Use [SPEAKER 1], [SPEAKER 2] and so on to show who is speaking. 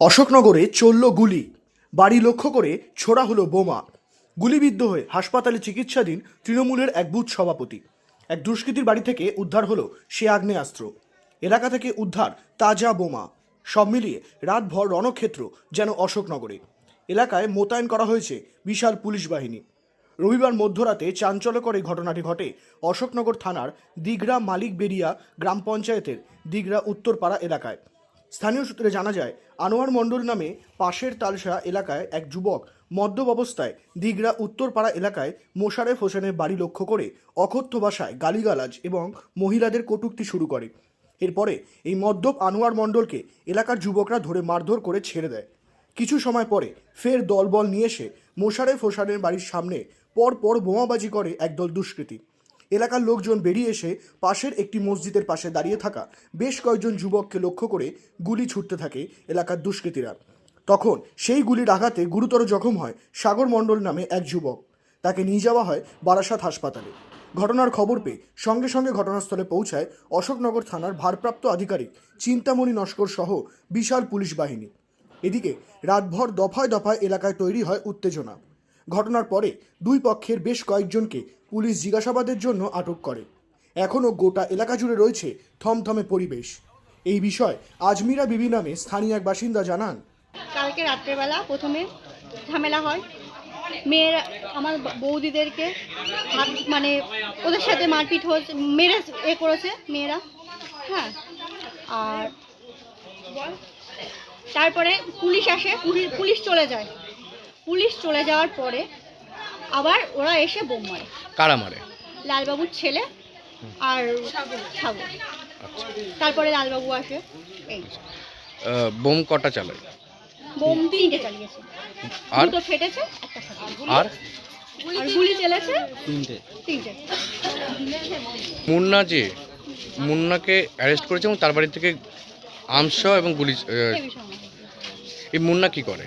[SPEAKER 1] অশোকনগরে চলল গুলি। বাড়ি লক্ষ্য করে ছোড়া হলো বোমা। গুলিবিদ্ধ হয়ে হাসপাতালে চিকিৎসাধীন তৃণমূলের এক বুথ সভাপতি। এক দুষ্কৃতীর বাড়ি থেকে উদ্ধার হলো সে আগ্নেয়াস্ত্র। এলাকা থেকে উদ্ধার তাজা বোমা। সব মিলিয়ে রাতভর রণক্ষেত্র যেন অশোকনগরে। এলাকায় মোতায়েন করা হয়েছে বিশাল পুলিশ বাহিনী। রবিবার মধ্যরাতে চাঞ্চল্যকর ঘটনাটি ঘটে অশোকনগর থানার দিগড়া মালিক বেরিয়া গ্রাম পঞ্চায়েতের দিগড়া উত্তরপাড়া এলাকায়। স্থানীয় সূত্রে জানা যায়, আনোয়ার মণ্ডল নামে পাশের তালসা এলাকায় এক যুবক মদ্যপ অবস্থায় দিগড়া উত্তরপাড়া এলাকায় মোশারেফ হোসেনের বাড়ি লক্ষ্য করে অকথ্য ভাষায় গালিগালাজ এবং মহিলাদের কটূক্তি শুরু করে। এরপরে এই মদ্যপ আনোয়ার মণ্ডলকে এলাকার যুবকরা ধরে মারধর করে ছেড়ে দেয়। কিছু সময় পরে ফের দলবল নিয়ে এসে মোশারেফ হোসেনের বাড়ির সামনে পর পর বোমাবাজি করে একদল দুষ্কৃতী। এলাকার লোকজন বেরিয়ে এসে পাশের একটি মসজিদের পাশে দাঁড়িয়ে থাকা বেশ কয়েকজন যুবককে লক্ষ্য করে গুলি ছুটতে থাকে এলাকার দুষ্কৃতীরা। তখন সেই গুলির আঘাতে গুরুতর জখম হয় সাগর মণ্ডল নামে এক যুবক। তাকে নিয়ে যাওয়া হয় বারাসাত হাসপাতালে। ঘটনার খবর পেয়ে সঙ্গে সঙ্গে ঘটনাস্থলে পৌঁছায় অশোকনগর থানার ভারপ্রাপ্ত আধিকারিক চিন্তামণি নস্কর সহ বিশাল পুলিশ বাহিনী। এদিকে রাতভর দফায় দফায় এলাকায় তৈরি হয় উত্তেজনা। ঘটনার পরে দুই পক্ষের বেশ কয়েকজনকে পুলিশ জিজ্ঞাসাবাদের জন্য আটক করে। এখনও গোটা এলাকা জুড়ে রয়েছে থমথমে পরিবেশ। এই বিষয় আজমিরা বিবি নামে স্থানীয় এক বাসিন্দা জানান।
[SPEAKER 2] কালকে রাত্রেবেলা প্রথমে ঝামেলা হয়। মেয়েরা, আমার বৌদিদেরকে হাত মানে ওদের সাথে মারপিট হয়েছে, মেরে এ করেছে মেয়েরা। হ্যাঁ আর তারপরে পুলিশ আসে পুলি- পুলিশ চলে যায়। পুলিশ চলে যাওয়ার পরে আবার ওরা এসে বোম মারে।
[SPEAKER 3] কারা মারে?
[SPEAKER 2] লালবাবুর ছেলে আর সাগর তারপরে লালবাবু আসে। এই।
[SPEAKER 3] বোম কটা চালায়?
[SPEAKER 2] বোম তিনটে চালিয়েছে।
[SPEAKER 3] আর?
[SPEAKER 2] দুটো ফেটেছে একটা
[SPEAKER 3] আর?
[SPEAKER 2] আর গুলি চলেছে তিনটে। তিনটে।
[SPEAKER 3] মুন্না যে মুন্নাকে অ্যারেস্ট করেছে এবং তার বাড়ি থেকে আর্মস এবং গুলি
[SPEAKER 2] এই
[SPEAKER 3] মুন্না কি করে?